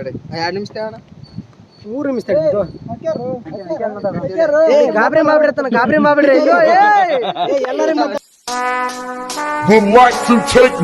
ಅಡೈ ಆ ನಿಮಿಷ ಆಯ್ತಾನಾ 100 ನಿಮಿಷ ಆಯ್ತು ಏ ಗಾಬರಿ ಮಾಡ್ಬಿಡತಾನಾ ಗಾಬರಿ ಮಾಡ್ಬಿಡಿ ಏ ಎಲ್ಲರಿಗೂ ಚೇಂಜ್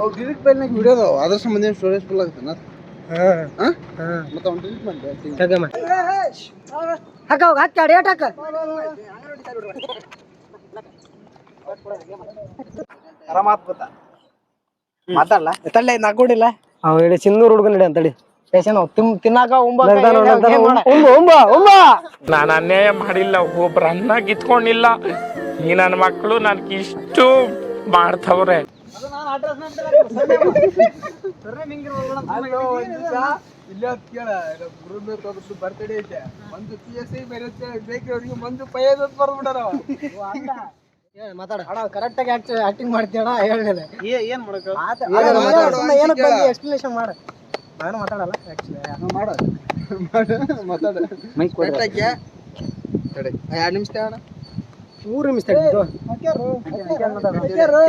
ಅವು ಡಿಲೀಟ್ ಫೈಲ್ನಾಗ ವಿಡಿಯೋ ಅದಾವ ಅದ್ರ ಸಂಬಂಧ ಸ್ಟೋರೇಜ್ ಫುಲ್ ಆಗುತ್ತೆ ಹಾಂ. ಮತ್ತೆ ಅವ್ನು ಡಿಲೀಟ್ ಮಾಡಿ ಹಾಕ ಹೋಗ ಹಾಕಿ ಅಡಿ ಹಾಕ. ಆರಾಮಾತ್ ಗೊತ್ತಾ? ಮಾತಾಡಲ್ಲ ತಳ್ಳೆ ನಾಕೋಡಿಲ್ಲ ಅವ ಹೇಳಿ ಚಿನ್ನೂರು ಹುಡುಗನ ಹಿಡಿ ತಿನ್ ತಿನ್ನಾಕ ಉಂಬ ಉಂಬ ಉಂಬ ಉಂಬ. ನಾನು ಅನ್ಯಾಯ ಮಾಡಿಲ್ಲ ಒಬ್ಬರನ್ನ ಅನ್ನ ಕಿತ್ಕೊಂಡಿಲ್ಲ ಈ ನನ್ನ ಮಕ್ಕಳು ನನ್ಗೆ ಇಷ್ಟು ಮಾಡ್ತವ್ರೆ. ಇಲ್ಲಿ. ಕೇಳ. ತೊಗೊಟ್ಟು ಬರ್ತಡೇ ಐತೆ. ಒಂದು ಪಿ ಎಸ್ ಐ ಬೇರೆ ಬೇಕಿರೋರಿಗೆ ಒಂದು ಪೈಯದ ಬರ್ಬಿಟ್ಟಾರ ಮಾತಾಡ. ಕರೆಕ್ಟ್ ಆಗಿ ಆಕ್ಟಿಂಗ್ ಮಾಡ್ತೀಯ ಅಣ್ಣ ಹೇಳಿದೆ ಏನ್ ಮಾಡಕ ಎಕ್ಸ್ಪ್ಲನೇಷನ್ ಮಾಡ. ನಾನು ಮಾತಾಡಲ್ಲ ಆಕ್ಚುಲಿ ಮಾಡ. ಮಾತಾಡ. ಮೈಕ್ ಎರಡು ನಿಮಿಷ ಅಣ್ಣ ಮೂರು ನಿಮಿಷ ತಡಿದ್ದು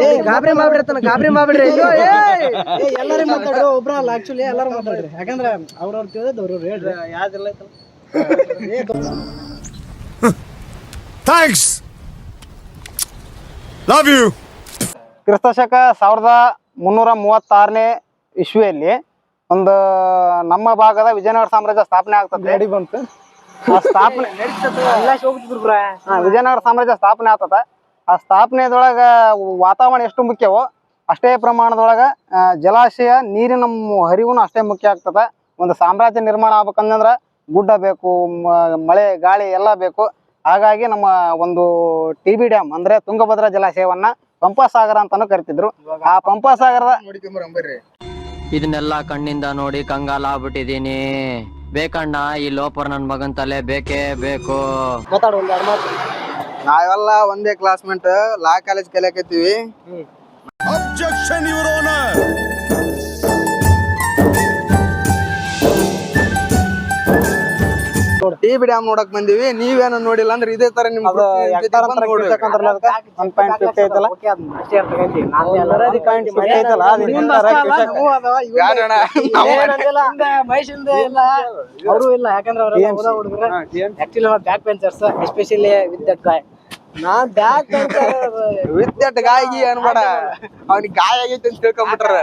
ಏ ಗಾಬರಿ ಮಾಡ್ಬಿಡ್ತಾನ ಗಾಬರಿ ಮಾಡ್ಬಿಡ್ರಿ. ಏ ಎಲ್ಲರೂ ಮಾತಾಡ್ರಿ ಒಬ್ರ ಅಲ್ಲ ಆಕ್ಚುಲಿ ಎಲ್ಲರೂ ಮಾತಾಡ್ರಿ. ಯಾಕಂದ್ರೆ ಅವ್ರವ್ರು ತಿಳಿದ್ರು ಅವ್ರವ್ರು ಹೇಳ್ರಿ. ಯಾವ್ದಿಲ್ಲ ಲವ್ ಯು ಕ್ರಿಸ್ತ ಕ್ರಿಸ್ತಶಕ ಸಾವಿರದ ಮುನ್ನೂರ ಮೂವತ್ತಾರನೇ ಇಸ್ವಿಯಲ್ಲಿ ಒಂದು ನಮ್ಮ ಭಾಗದ ವಿಜಯನಗರ ಸಾಮ್ರಾಜ್ಯ ಸ್ಥಾಪನೆ ಆಗ್ತದೆ. ಬಂತು. ಆ ಸ್ಥಾಪನೆ ಹಾ, ವಿಜಯನಗರ ಸಾಮ್ರಾಜ್ಯ ಸ್ಥಾಪನೆ ಆತದ ಆ ಸ್ಥಾಪನೆದೊಳಗ ವಾತಾವರಣ ಎಷ್ಟು ಮುಖ್ಯವೋ ಅಷ್ಟೇ ಪ್ರಮಾಣದೊಳಗ ಆ, ಜಲಾಶಯ ನೀರಿನ ಹರಿವು ಹರಿವುನು ಅಷ್ಟೇ ಮುಖ್ಯ ಆಗ್ತದ. ಒಂದು ಸಾಮ್ರಾಜ್ಯ ನಿರ್ಮಾಣ ಆಗ್ಬೇಕಂದ್ರ ಗುಡ್ಡ ಬೇಕು ಮ- ಮಳೆ ಗಾಳಿ ಎಲ್ಲ ಬೇಕು. ಹಾಗಾಗಿ ನಮ್ಮ ಒಂದು ಟಿ ಬಿ ಡ್ಯಾಮ್ ಅಂದ್ರೆ ತುಂಗಭದ್ರಾ ಜಲಾಶಯವನ್ನ ಪಂಪಸಾಗರ ಅಂತಾನು ಕರಿತಿದ್ರು. ಆ ಪಂಪಾ ಸಾಗರದ ಇದನ್ನೆಲ್ಲ ಕಣ್ಣಿಂದ ನೋಡಿ ಕಂಗಾಲ ಆಗ್ಬಿಟ್ಟಿದೀನಿ ಬೇಕಣ್ಣ ಈ ಲೋಪರ್ ನನ್ ಮಗನ್ ತಲೆ ಬೇಕೇ ಬೇಕು. ಮಾತಾಡು ಒಂದು ಎರಡು ಮಾತು. ನಾವೆಲ್ಲ ಒಂದೇ classmate law college ಕಲಿಯಕತ್ತೀವಿ objection Your T B dam ನೋಡಕ್ ಬಂದಿವಿ. ನೀವೇನು ನೋಡಿಲ್ಲ ಅಂದ್ರೆ ಇದೇ ತರ ನಿಮ್. ಅವರು ಇಲ್ಲ ಯಾಕಂದ್ರೆ ಹುಡುಗರು. Actually back benchers especially with that guy ನಾ ಬ್ಯಾಕ್ ವಿದ್ಯಾಟ್ ಗಾಯಿಗೆ ಏನ್ ಮಾಡ ಅವ್ನಿಗೆ ಗಾಯ ಆಗೈತೆ ಅಂತ ತಿಳ್ಕೊಂಬಿಟ್ರ.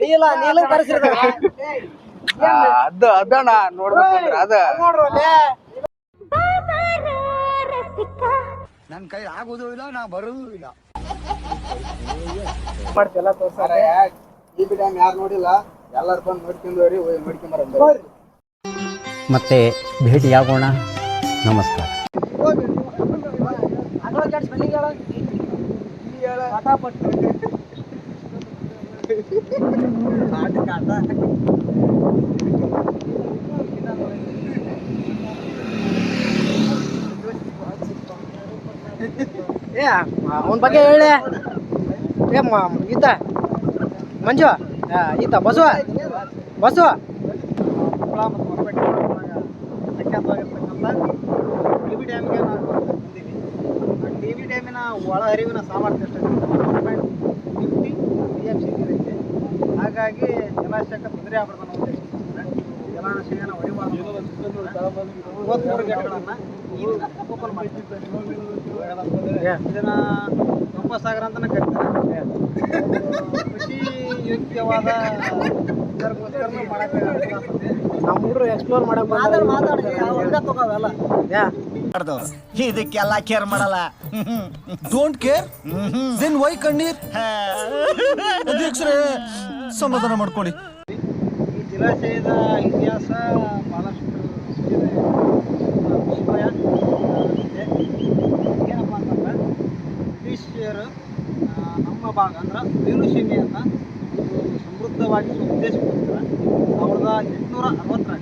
ನೀಲ ನೀಲ ಕರೆಸಿರ್ದ. ಅದ ಅದಣ ನೋಡ್ಬೇಕಂದ್ರ ಅದ. ಮಾಡ್ತಿಲ್ಲ ತೋರ್ಸ. ಟಿ ಬಿ ಡ್ಯಾಮ್ ಯಾರು ನೋಡಿಲ್ಲ? ಎಲ್ಲಾರು ಬಂದು ನೋಡ್ಕೊಂಡ್ರಿ ನೋಡ್ಕೊಂಬರ ಮತ್ತೆ ಭೇಟಿಯಾಗೋಣ. ನಮಸ್ಕಾರ. ಏ ಅವನ ಬಗ್ಗೆ ಹೇಳಿ. ಏ ಈತ. ಮಂಜು ಈತ, ಬಸವ. ಬಸವ. ಟಿವಿ ಡ್ಯಾಮ್ಗೆ ನಾವು ಬಂದೀವಿ ಟಿವಿ ಡ್ಯಾಮಿನ ಒಳ ಹರಿವಿನ ಸಾಮರ್ಥ್ಯ ಎಷ್ಟು ಫಿಫ್ಟಿ ಟಿ ಎಂ ಸಿ ಐತೆ ಹಾಗಾಗಿ ಜಲಾಶಯಕ್ಕೆ ತೊಂದರೆ ಆಗ್ಬಾರ್ದು ಅನ್ನೋ ಉದ್ದೇಶ ಜಲಾಶಯನ ಹೊಡಿಬಾರ್ದು ಮೂವತ್ತ್ಮೂರು ಗೇಟ್ಗಳನ್ನು ಓಪನ್ ಮಾಡಿದ್ದೀವಿ ಇದನ್ನ ಪಂಪಸಾಗರ ಅಂತಾನೆ ಕರೀತಾರೆ. ಕೃಷಿ ಯೋಗ್ಯವಾದ ಇದಕ್ಕೋಸ್ಕರನೂ ಮಾಡಕ್ಕೆ ಆಗ್ತದೆ. ನಮ್ಮ ಹುಡುಗರು ಎಕ್ಸ್ಪ್ಲೋರ್ ಮಾಡಕ್ ತಗೋವಲ್ಲ ಯಾ ಇದಕ್ಕೆಲ್ಲ ಕೇರ್ ಮಾಡಲ್ಲ. ಡೋಂಟ್ ಕೇರ್ ದೆನ್ ವೈ ಕಣ್ಣೀರ್? ಅಧ್ಯಕ್ಷರೇ ಸಮಾಧಾನ ಮಾಡ್ಕೊಳ್ಳಿ. ಈ ಜಲಾಶಯದ ಇತಿಹಾಸ ಇದೆ. ಏನಪ್ಪ ಅಂತಂದ್ರೆ ಬ್ರಿಟಿಷರು ನಮ್ಮ ಭಾಗ ಅಂದ್ರೆ ಬಯಲು ಸೀಮೆಯನ್ನು ಸಮೃದ್ಧವಾಗಿಸುವ ಉದ್ದೇಶಕ್ಕೋಸ್ಕರ ಸಾವಿರದ ಎಂಟುನೂರ ಅರವತ್ತರಾಗ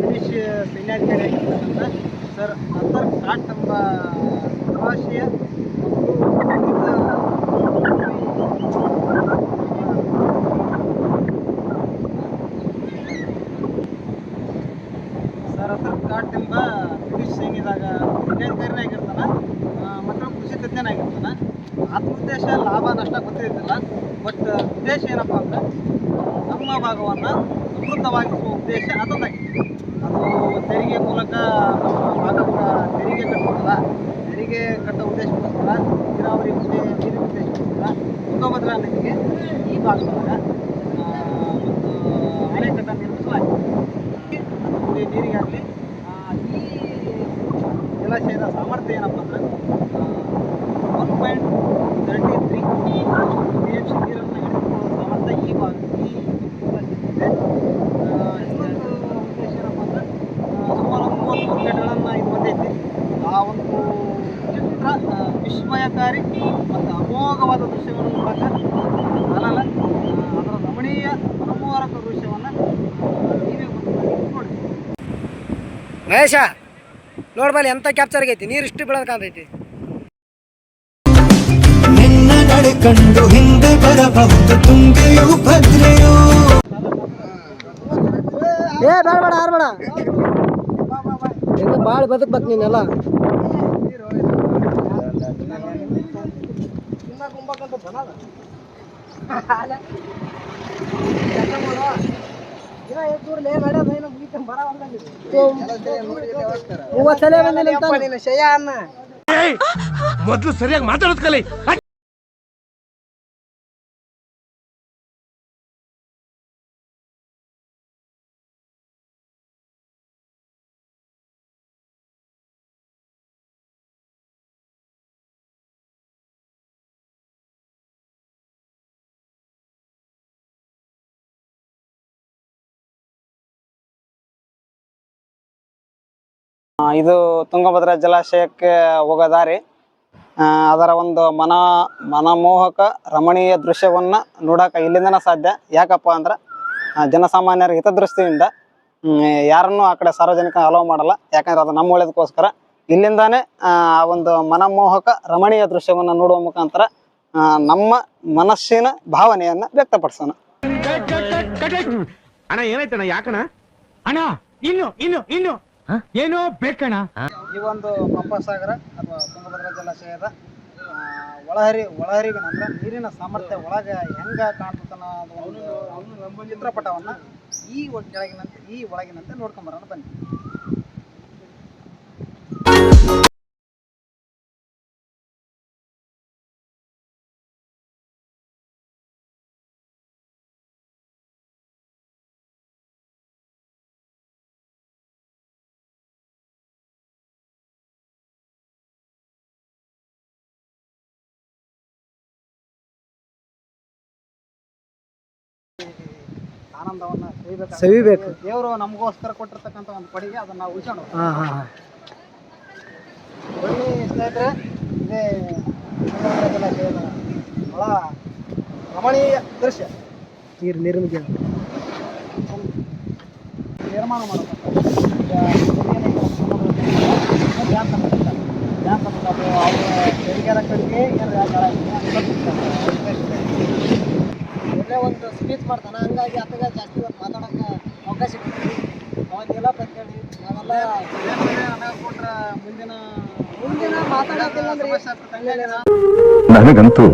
ಬ್ರಿಟಿಷ್ ಸೈನ್ಯಾಧಿಕಾರಿ ಆಗಿರ್ತಕ್ಕಂಥ ಸರ್ ಅಂತರ್ ಕಾಟ್ ಎಂಬ ಜಲಾಶಯ ಸರ್ ಅರ್ಥರ್ ಕಾಟ್ ಎಂಬ ಬ್ರಿಟಿಷ್ ಸೈನ್ಯದಾಗ ಸೈನ್ಯಾಧಿಕಾರಿನೇ ಆಗಿರ್ತಾನೆ ಮತ್ತು ಕೃಷಿ ತಜ್ಞನಾಗಿರ್ತಾನೆ ಆತ್ಮ ಉದ್ದೇಶ ಲಾಭ ನಷ್ಟ ಗೊತ್ತಿರ್ತಿಲ್ಲ ಬಟ್ ಉದ್ದೇಶ ಏನಪ್ಪ ಅಂದ್ರೆ ನಮ್ಮ ಭಾಗವನ್ನು ಸಮೃದ್ಧವಾಗಿಸುವ ಉದ್ದೇಶ ಅದೊಂದಾಗಿದೆ. ಅದು ತೆರಿಗೆ ಮೂಲಕ ನಮ್ಮ ಭಾಗದ ತೆರಿಗೆ ಕಟ್ಟೋದಿಲ್ಲ ತೆರಿಗೆ ಕಟ್ಟೋ ಉದ್ದೇಶಕ್ಕೋಸ್ಕರ ನೀರಾವರಿ ಉದ್ದೇಶ ನೀರಿನ ಉದ್ದೇಶಕ್ಕೋಸ್ಕರ ತುಂಗಭದ್ರಾ ನದಿಗೆ ಈ ಭಾಗದಾಗ ಒಂದು ಅಣೆಕಟ್ಟ ನಿರ್ಮಿಸಲಾಗಿದೆ. ಅದು ನೀರಿಗಾಗಲಿ ಈ ಜಲಾಶಯದ ಸಾಮರ್ಥ್ಯ ಏನಪ್ಪ ಅಂದ್ರೆ one point thirty three B M C ನೀರನ್ನು ಹಿಡಿದುಕೊಳ್ಳುವ ಸಾಮರ್ಥ್ಯ ಈ ಭಾಗ ಈ ಜಲಾಶಯಕ್ಕಿದೆ. ಆ, ಇನ್ನೊಂದು ಉದ್ದೇಶ ಏನಪ್ಪ ಅಂದ್ರೆ ಆ, ಸುಮಾರು ಒಂದು ಮೂವತ್ತ್ಮೂರು ಘಟಗಳನ್ನು ಇದು ಹೊಂದೈತಿ ಆ ಒಂದು ಚಿತ್ರ ಆ, ವಿಸ್ಮಯಕಾರಿ ಮತ್ತು ಅಮೋಘವಾದ ದೃಶ್ಯವನ್ನು ನೋಡಕ್ಕೆ ಅಲ್ಲಲ್ಲ ಅದರ ರಮಣೀಯ ಮನಮೋಹಕ ದೃಶ್ಯವನ್ನು ನೀವೇ ಬಂದು ನೋಡಿ ಮಹೇಶ ನೋಡ್ಬಲ್ಲಿ ಎಂತ ಕ್ಯಾಪ್ಚರ್ ಆಗೈತಿ? ನೀರು ಇಷ್ಟು ಬೀಳೋದಕ್ಕಂತೈತಿ ನಿನ್ನ ನಡೆ ಕಂಡು ಹಿಂದೆ ಬರಬಹುದು ತುಂಗೆಯು ಭದ್ರೆಯೋ. ಏ ಬೇಡ ಬೇಡ ಯಾರು ಬೇಡ? ಹೆಂಗ ಭಾಳ ಬದುಕ್ಬೇಕು ನೀನೆಲ್ಲ. ಮೂವತ್ತು ಸಲ ಬಂದಿಲ್ಲ ಶಯ ಅನ್ನ ಮೊದಲು ಸರಿಯಾಗಿ ಮಾತಾಡೋದ್ ಕಲಿ ಇದು ತುಂಗಭದ್ರಾ ಜಲಾಶಯಕ್ಕೆ ಹೋಗೋ ದಾರಿ. ಅದರ ಒಂದು ಮನ, ಮನಮೋಹಕ ರಮಣೀಯ ದೃಶ್ಯವನ್ನ ನೋಡಕ ಇಲ್ಲಿಂದನೇ ಸಾಧ್ಯ. ಯಾಕಪ್ಪ ಅಂದ್ರೆ ಜನಸಾಮಾನ್ಯರ ಹಿತದೃಷ್ಟಿಯಿಂದ ಯಾರನ್ನು ಆ ಕಡೆ ಸಾರ್ವಜನಿಕ ಅಲೋ ಮಾಡಲ್ಲ. ಯಾಕಂದ್ರೆ ಅದು ನಮ್ಮ ಒಳ್ಳೇದಕ್ಕೋಸ್ಕರ. ಇಲ್ಲಿಂದಾನೆ, ಆ, ಒಂದು ಮನಮೋಹಕ ರಮಣೀಯ ದೃಶ್ಯವನ್ನ ನೋಡುವ ಮುಖಾಂತರ ನಮ್ಮ ಮನಸ್ಸಿನ ಭಾವನೆಯನ್ನ ವ್ಯಕ್ತಪಡಿಸೋಣ. ಅಣ್ಣ, ಏನಾಯ್ತಣ್ಣ? ಅಣ್ಣ, ಇನ್ನು ಇನ್ನು ಇನ್ನು. ಏನೋ ಬೇಕಣ ಈ ಒಂದು ಪಂಪಸಾಗರ ಅಥವಾ ತುಂಗಭದ್ರಾ ಜಲಾಶಯದ ಆ, ಒಳಹರಿ ಒಳಹರಿವಿನ ಅಂದ್ರೆ ನೀರಿನ ಸಾಮರ್ಥ್ಯ ಒಳಗೆ ಹೆಂಗ ಕಾಣ್ತದ ಅನ್ನೋದು ಒಂದು ಚಿತ್ರಪಟವನ್ನ ಈ ಒ- ಕೆಳಗಿನಂತೆ ಈ ಒಳಗಿನಂತೆ ನೋಡ್ಕೊಂಬರೋಣ ಬನ್ನಿ. ಆನಂದವನ್ನ ಸವಿಬೇಕು ಸವಿಬೇಕು. ದೇವರು ನಮಗೋಸ್ಕರ ಕೊಟ್ಟಿರ್ತಕ್ಕಂಥ ಒಂದು ಕೊಡುಗೆ ಅದನ್ನ ನಾವು ಉಳಿಸೋಣ ಹಾಂ ಹಾಂ ಹಾಂ. ಸ್ನೇಹಿತರೆ ಇದೇ ಜಲಾಶಯದ ಬಹಳ ರಮಣೀಯ ದೃಶ್ಯ. ನೀರು ಜನ ನಿರ್ಮಾಣ ಮಾಡಬೇಕು. ಡ್ಯಾಮ್ ತಗೊಂಡಿರ್ತಾರೆ ಡ್ಯಾಮ್ ಅದು ಅವ್ರ ತೆರಿಗೆರ ಕಡೆಗೆ ಏನು ಜಾಗ ಒಳ್ಳೆ ಒಂದು ಸ್ಪೀಚ್ ಮಾಡ್ತಾನೆ. ಹಂಗಾಗಿ ಆತಗ ಜಾಸ್ತಿ ಇವತ್ತು ಮಾತಾಡೋಕೆ ಅವಕಾಶ ಅವನ್ನೆಲ್ಲ ಪ್ರತಿಹೇಳಿ ನಾವೆಲ್ಲ ಕೊಟ್ರೆ ಮುಂದಿನ ಮುಂದಿನ ಮಾತಾಡೋದಿಲ್ಲ ಅಂದ್ರೆ ನನಗಂತೂ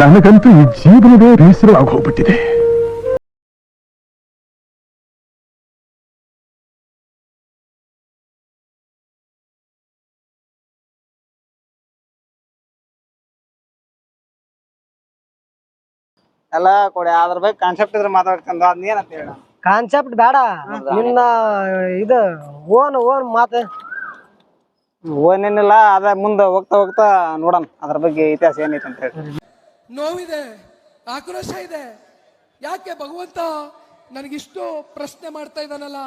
ನನಗಂತೂ ಈ ಜೀವನವೇ ಬೇಸರವಾಗಿ ಹೋಗ್ಬಿಟ್ಟಿದೆ ಎಲ್ಲ ಕೊಡಿ ಅದ್ರ ಬಗ್ಗೆ ಕಾನ್ಸೆಪ್ಟ್ ಇದ್ರೆ ಮಾತಾಡ್ಕೊಂಡು ಅದ್ನ ಅಂತ ಹೇಳ? ಕಾನ್ಸೆಪ್ಟ್ ಬೇಡ. ನಿನ್ನ ಇದು ಓನ್ ಓನ್ ಮಾತು. ಓನೇನಿಲ್ಲ ಅದ ಮುಂದೆ ಹೋಗ್ತಾ ಹೋಗ್ತಾ ನೋಡೋಣ ಅದ್ರ ಬಗ್ಗೆ ಇತಿಹಾಸ ಏನೈತೆ ಅಂತ ಹೇಳಿ. ನೋವಿದೆ ಆಕ್ರೋಶ ಇದೆ. ಯಾಕೆ ಭಗವಂತ ನನಗಿಷ್ಟು ಪ್ರಶ್ನೆ ಮಾಡ್ತಾ ಇದ್ದಾನಲ್ಲ?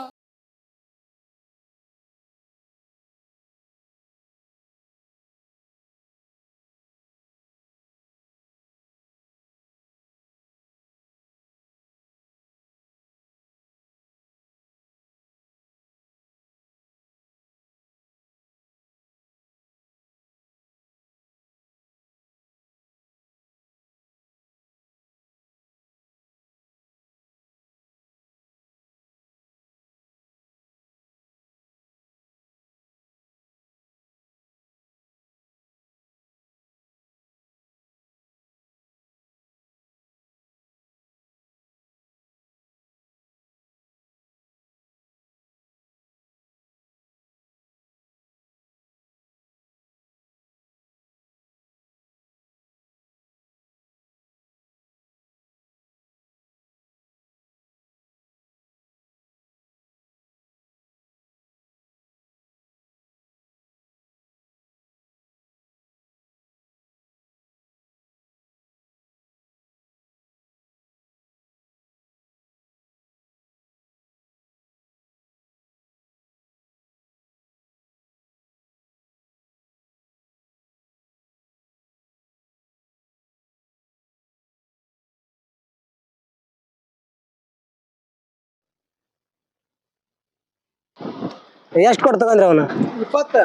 ಎಷ್ಟು ಕೊಟ್ಟು ತಗೊಂಡ್ರಿ ಅವನು? ಇಪ್ಪತ್ತು.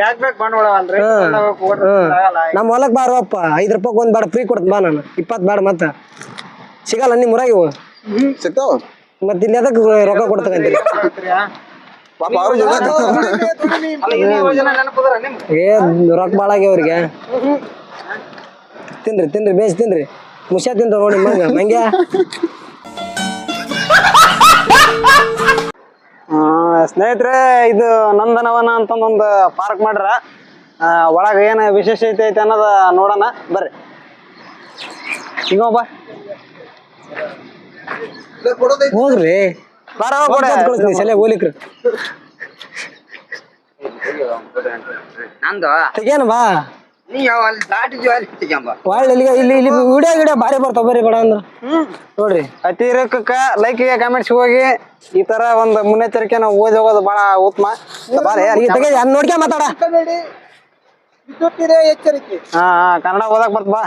ಯಾಕೆ ಬೇಕು ಬಂಡವಾಳ ಅಲ್ರಿ ನಮ್ಮ ಹೊಲಕ್ ಬಾರವಪ್ಪ. ಐದ್ ರೂಪಾಯಿ ಒಂದ್ ಬಾಡ ಫ್ರೀ ಕೊಡ್ತ ಬಾ ನಾನು. ಇಪ್ಪತ್ ಬಾಡ ಮತ್ತ. ಸಿಗಲ್ಲ ನಿಮ್ ಊರಾಗ ಇವು? ಸಿಗ್ತಾವ? ಮತ್ತೆ ಇಲ್ಲಿ ಅದಕ್ಕೆ ರೊಕ್ಕ ಕೊಟ್ಟು ತಗೊಂತೀರಿ ಪಾಪ ಅವ್ರ ನೆನಪದ್ರ ನಿಮ್ಗೆ? ಏ ರೊಕ್ಕ ಬಾಳ ಆಗ್ಯಾವ ಅವ್ರಿಗೆ. ತಿನ್ರಿ ತಿನ್ರಿ ಬೇಸ್ ತಿನ್ರಿ. ಮುಷ್ಯ ತಿಂತ ನೋಡಿ ಮಂಗ. ಮಂಗ್ಯ? ಸ್ನೇಹಿತರೆ ಇದು ನಂದನವನ ಅಂತಂದೊಂದು ಪಾರ್ಕ್ ಮಾಡ್ರ. ಆ, ಒಳಗ ಏನು ವಿಶೇಷತೆ ಐತೆ ಅನ್ನೋದ ನೋಡೋಣ ಬರ್ರಿ. ಈಗ ಬಾ ಹೋಗ್ರಿ. ಬಾರ ಹೋಗ್ ಕೊಡೆ. ಕಳಿಸ್ತೀನಿ ಸಲ ಹೋಲಿಕ್ರು ನಂದು. ತೆಗೇನು ಬಾ. ನೀ ಯಾವ ಅಲ್ಲಿ ದಾಟಿದ್ವಿ ಅಲ್ಲಿ ತೆಗ್ಯಾಂಬ ಒಳ್ಳೆ ಇಲ್ಲಿ ಇಲ್ಲಿ ಇಲ್ಲಿ ವಿಡಿಯೋ ಗಿಡಿಯೋ ಭಾರಿ ಬರ್ತಾವ ಬರ್ರಿ ಅಂದ್ರೆ. ನೋಡ್ರಿ. ಅತಿರೇಕಕ್ಕ ಲೈಕ್ಗೆ ಕಾಮೆಂಟ್ಸ್ ಹೋಗಿ ಈ ತರ ಒಂದು ಮುನ್ನೆಚ್ಚರಿಕೆ ನಾವು ಓದಿ ಹೋಗೋದು ಬಹಳ ಉತ್ತಮ. ಬಾರಿ ನೋಡ್ಕ್ಯಾ ಮಾತಾಡ. ಎಚ್ಚರಿಕೆ. ಹಾ ಹಾ, ಕನ್ನಡ ಓದಕ್ ಬರ್ತ ಬಾ.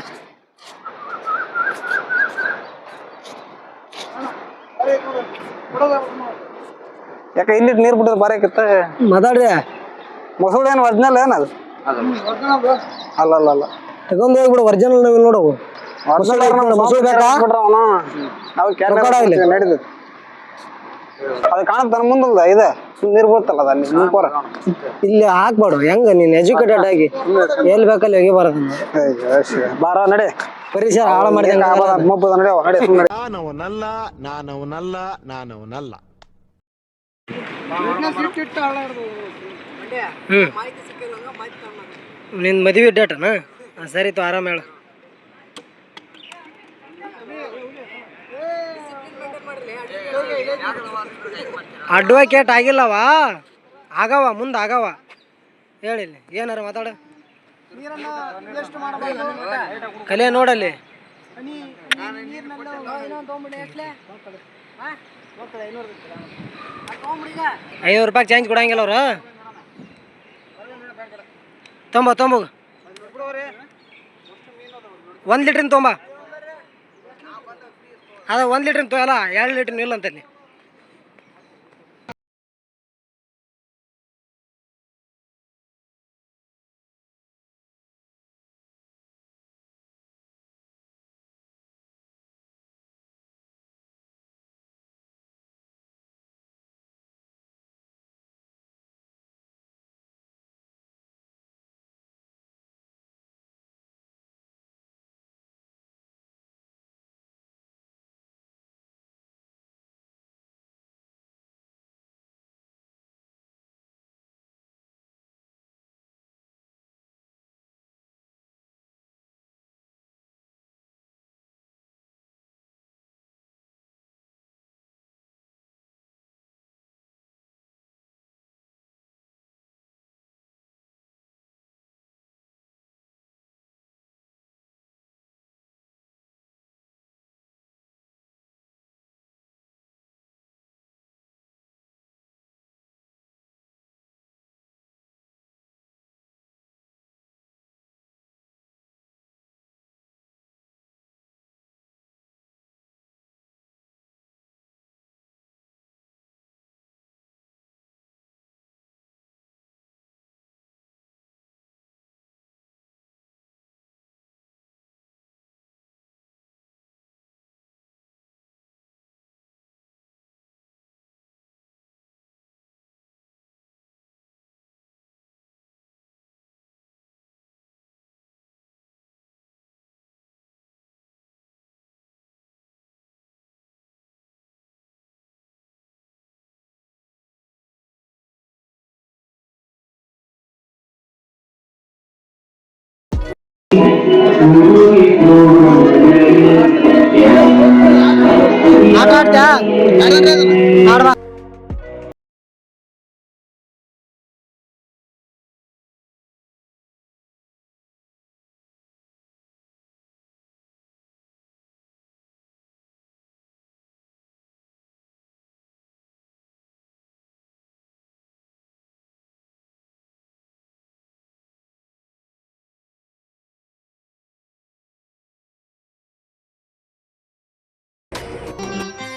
ಯಾಕ ಇಲ್ಲಿ ನೀರ್ ಬಿಟ್ಟದ ಬಾರಕಿತ್ತ ಮಾತಾಡ್ರಿ. ಮೊಸಳೆ ಏನು ಒರಿಜಿನಲ್ ಏನದು ಅಲ್ಲ ಅಲ್ಲ ಅಲ್ಲ ತಗೊಂಡ್ ಹೋಗ್ಬಿಡು ಒರಿಜಿನಲ್ ನಾವು ನೋಡು ಮೊಸಳೆ ಐತೆ ನೋಡು, ಮೊಸಳೆ ಬೇಕಾ? ನಾವು ರೊಕ್ಕ ಇಲ್ಲ. ಅದು ಕಾಣುತ್ತ ಮುಂದಲ್ದ ಇದೆ. ನೀರ್ ಬೀಳ್ತಲ್ಲ ಇಲ್ಲಿ ಹಾಕ್ಬೇಡು ಹೆಂಗ? ನೀನ್ ಎಜುಕೇಟೆಡ್ ಆಗಿ. ಎಲ್ಲಿ ಬೇಕಲ್ಲಿ ಹೋಗಿ ಬರೋದು ಬಾರ ನಡೆ. ಪರಿಸರ ಹಾಳು ಮಾಡಿದಂಗ ಮಬ್ಬದ ನಡೆಯವ ನಡೆ ಸುಮ್ನೆ ನಡೆ. ನಾನವನಲ್ಲ ನಾನವನಲ್ಲ ನಾನವನಲ್ಲ. ನಿನ್ ಮದುವೆ ಡೇಟನ ಸರಿ ತು, ಆರಾಮ ಹೇಳು. ಅಡ್ವೊಕೇಟ್ ಆಗಿಲ್ಲವಾ? ಆಗವ, ಮುಂದೆ ಆಗವ. ಹೇಳಿಲ್ಲ ಏನಾರ ಮಾತಾಡ. ಕಲೆ ನೋಡಲ್ಲಿ. ಐನೂರು ರೂಪಾಯಿ ಚೇಂಜ್ ಕೊಡಂಗಿಲ್ಲ ಅವ್ರು. ತೊಂಬ ತೊಂಬ. ಒಂದು ಲೀಟ್ರಿನ ತೊಂಬ. ಅದ ಒಂದು ಲೀಟ್ರಿನ ತೊಗೊಲ್ಲ ಎರಡು ಲೀಟ್ರಿನ ಇಲ್ಲ ಅಂತಲ್ಲಿ